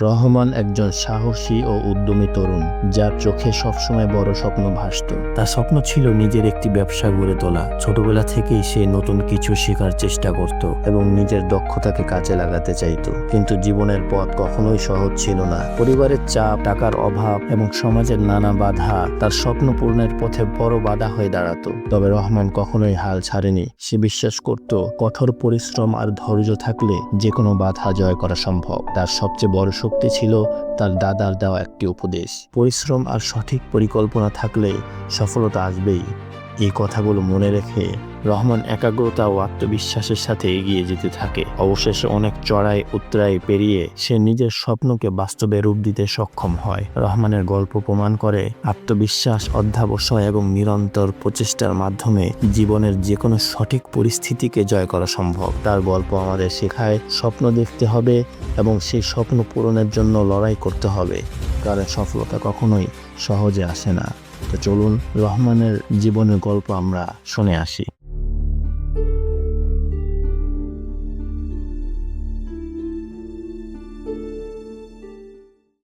রহমান একজন সাহসী ও উদ্যমী তরুণ, যার চোখে সবসময় বড় স্বপ্ন ভাসত। তার স্বপ্ন ছিল নিজের একটি ব্যবসা গড়ে তোলা। ছোটবেলা থেকেই সে নতুন কিছু শেখার চেষ্টা করত এবং নিজের দক্ষতাকে কাজে লাগাতে চাইত। কিন্তু জীবনের পথ কখনোই সহজ ছিল না। পরিবারের চাপ, টাকার অভাব এবং সমাজের নানা বাধা তার স্বপ্ন পূরণের পথে বড় বাধা হয়ে দাঁড়াতো। তবে রহমান কখনোই হাল ছাড়েনি। সে বিশ্বাস করত, কঠোর পরিশ্রম আর ধৈর্য থাকলে যে কোনো বাধা জয় করা সম্ভব। তার সবচেয়ে বড় শক্তি ছিল তার দাদার দেওয়া একটি উপদেশ। পরিশ্রম আর সঠিক পরিকল্পনা থাকলে সফলতা আসবেই। এই কথাগুলো মনে রেখে রহমান একাগ্রতা ও আত্মবিশ্বাসের সাথে এগিয়ে যেতে থাকে। অবশেষে অনেক চড়াই উত্তরাই পেরিয়ে সে নিজের স্বপ্নকে বাস্তবে রূপ দিতে সক্ষম হয়। রহমানের গল্প প্রমাণ করে আত্মবিশ্বাস, অধ্যাবসায় এবং নিরন্তর প্রচেষ্টার মাধ্যমে জীবনের যে কোনো সঠিক পরিস্থিতিকে জয় করা সম্ভব। তার গল্প আমাদের শেখায় স্বপ্ন দেখতে হবে এবং সেই স্বপ্ন পূরণের জন্য লড়াই করতে হবে। কারণ সফলতা কখনোই সহজে আসে না। তো চলুন রহমানের জীবনের গল্প আমরা শুনে আসি।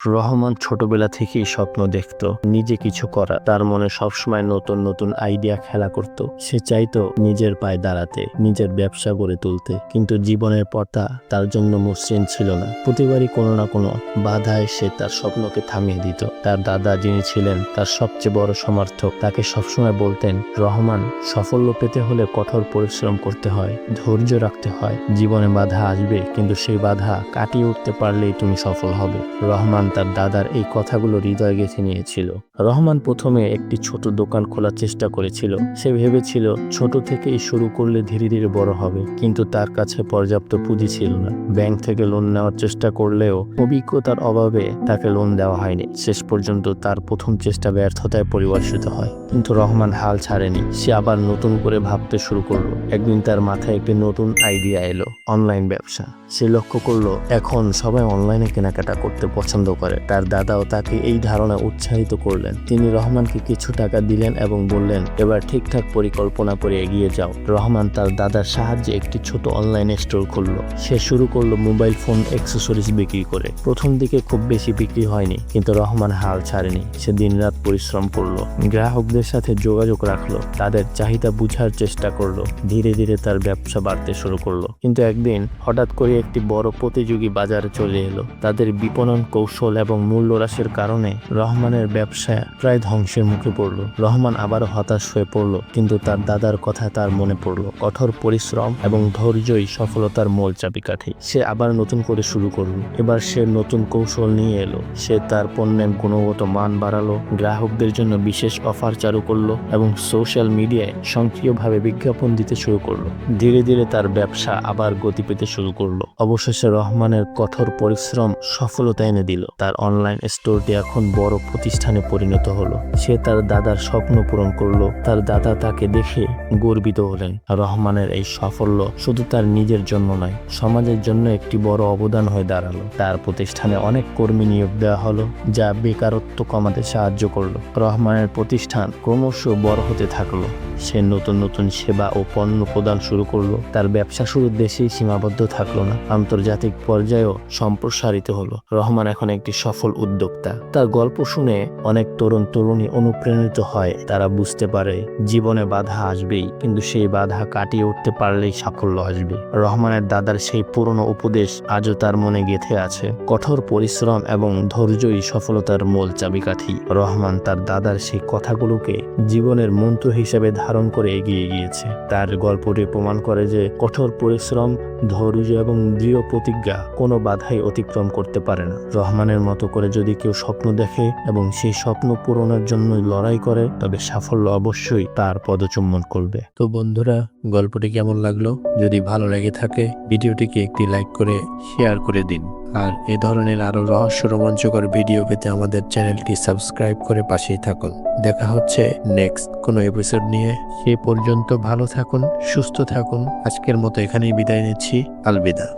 রহমান ছোটবেলা থেকেই স্বপ্ন দেখত, নিজে কিছু করা। তার মনে সবসময় নতুন নতুন আইডিয়া খেলা করত। সে চাইতো নিজের পায়ে দাঁড়াতে, নিজের ব্যবসা গড়ে তুলতে। কিন্তু জীবনের পথটা তার জন্য মসৃণ ছিল না। প্রতিবারই কোনো না কোনো বাধায় সে তার স্বপ্নকে থামিয়ে দিত। তার দাদা যিনি ছিলেন, তার সবচেয়ে বড় সমর্থক, তাকে সবসময় বলতেন, রহমান, সাফল্য পেতে হলে কঠোর পরিশ্রম করতে হয়, ধৈর্য রাখতে হয়। জীবনে বাধা আসবে, কিন্তু সেই বাধা কাটিয়ে উঠতে পারলেই তুমি সফল হবে। রহমান তার দাদার এই কথাগুলো হৃদয় গেঁথে নিয়েছিল। রহমান প্রথমে একটি ছোট দোকান খোলার চেষ্টা করেছিল। সে ভেবেছিল, ছোট থেকেই শুরু করলে ধীরে ধীরে বড় হবে। কিন্তু তার কাছে পর্যাপ্ত পুঁজি ছিল না। ব্যাংক থেকে লোন নেওয়ার চেষ্টা করলেও অভিজ্ঞতার অভাবে তাকে লোন দেওয়া হয়নি। শেষ পর্যন্ত তার প্রথম চেষ্টা ব্যর্থতায় পরিবর্তিত হয়। কিন্তু রহমান হাল ছাড়েনি। সে আবার নতুন করে ভাবতে শুরু করল। একদিন তার মাথায় একটি নতুন আইডিয়া এলো, অনলাইন ব্যবসা। সে লক্ষ্য করল, এখন সবাই অনলাইনে কেনাকাটা করতে পছন্দ করে তার দাদাও তাকে এই ধারণা উৎসাহিত করলেন। তিনি রহমানকে কিছু টাকা দিলেন এবং বললেন, এবার ঠিকঠাক পরিকল্পনা করে এগিয়ে যাও। রহমান তার দাদার সাহায্যে একটি ছোট অনলাইন স্টোর খুললো। সে শুরু করল মোবাইল ফোন অ্যাক্সেসরিজ বিক্রি করে। প্রথম দিকে খুব বেশি বিক্রি হয়নি, কিন্তু রহমান হাল ছাড়েনি। সে দিনরাত পরিশ্রম করল। গ্রাহকদের সাথে যোগাযোগ রাখল। তাদের চাহিদা বুঝার চেষ্টা করল। ধীরে ধীরে তার ব্যবসা বাড়তে শুরু করল। কিন্তু একদিন হঠাৎ করে একটি বড় প্রতিযোগী বাজারে চলে এলো। তাদের বিপণন কৌশল এবং মূল্য হ্রাসের কারণে রহমানের ব্যবসা প্রায় ধ্বংসের মুখে পড়ল। রহমান আবারও হতাশ হয়ে পড়ল, কিন্তু তার দাদার কথা তার মনে পড়ল। কঠোর পরিশ্রম এবং ধৈর্যই সফলতার মূল চাবিকাঠি। সে আবার নতুন করে শুরু করল। এবার সে নতুন কৌশল নিয়ে এলো। সে তার পণ্যের গুণগত মান বাড়ালো, গ্রাহকদের জন্য বিশেষ অফার চালু করল এবং সোশ্যাল মিডিয়ায় সক্রিয়ভাবে বিজ্ঞাপন দিতে শুরু করল। ধীরে ধীরে তার ব্যবসা আবার গতি পেতে শুরু করল। অবশেষে রহমানের কঠোর পরিশ্রম সফলতা এনে দিল। তার অনলাইন স্টোরটি এখন বড় প্রতিষ্ঠানে পরিণত হলো। সে তার দাদার স্বপ্ন পূরণ করল। তার দাদা তাকে দেখে গর্বিত হলেন। রহমানের এই সাফল্য শুধু তার নিজের জন্য নয়, সমাজের জন্য একটি বড় অবদান হয়ে দাঁড়াল। তার প্রতিষ্ঠানে অনেক কর্মী নিয়োগ দেওয়া হলো, যা বেকারত্ব কমাতে সাহায্য করল। রহমানের প্রতিষ্ঠান ক্রমশ বড় হতে থাকল। সে নতুন নতুন সেবা ও পণ্য প্রদান শুরু করল। তার ব্যবসা শুরু দেশেই সীমাবদ্ধ থাকল না। আন্তর্জাতিক পর্যায়েও সম্প্রসারিত হলো। রহমান এখন একটি সফল উদ্যোক্তা। তার গল্প শুনে অনেক তরুণ তরুণী অনুপ্রাণিত হয়। তারা বুঝতে পারে, জীবনে বাধা আসবেই, কিন্তু সেই বাধা কাটিয়ে উঠতে পারলেই সাফল্য আসবে। রহমানের দাদার সেই পুরনো উপদেশ আজও তার মনে গেঁথে আছে। কঠোর পরিশ্রম এবং ধৈর্যই সফলতার মূল চাবিকাঠি। রহমান তার দাদার সেই কথাগুলোকে জীবনের মন্ত্র হিসেবে ধারণ করে এগিয়ে গিয়েছে। তার গল্পটি প্রমাণ করে যে কঠোর পরিশ্রম, ধৈর্য এবং দৃঢ় প্রতিজ্ঞা কোনো বাধাই অতিক্রম করতে পারে না। রহমানের মতো করে যদি কেউ স্বপ্ন দেখে এবং সেই স্বপ্ন পূরণের জন্য লড়াই করে, তবে সাফল্য অবশ্যই তার পদচুম্বন করবে। তো বন্ধুরা, গল্পটি কেমন লাগল? যদি ভালো লেগে থাকে, ভিডিওটিকে একটি লাইক করে শেয়ার করে দিন। আর এ ধরনের আরও রহস্য রোমাঞ্চকর ভিডিও পেতে আমাদের চ্যানেলটি সাবস্ক্রাইব করে পাশেই থাকুন। দেখা হচ্ছে নেক্সট কোনো এপিসোড নিয়ে। সে পর্যন্ত ভালো থাকুন, সুস্থ থাকুন। আজকের মতো এখানেই বিদায় নিচ্ছি। আলবিদা।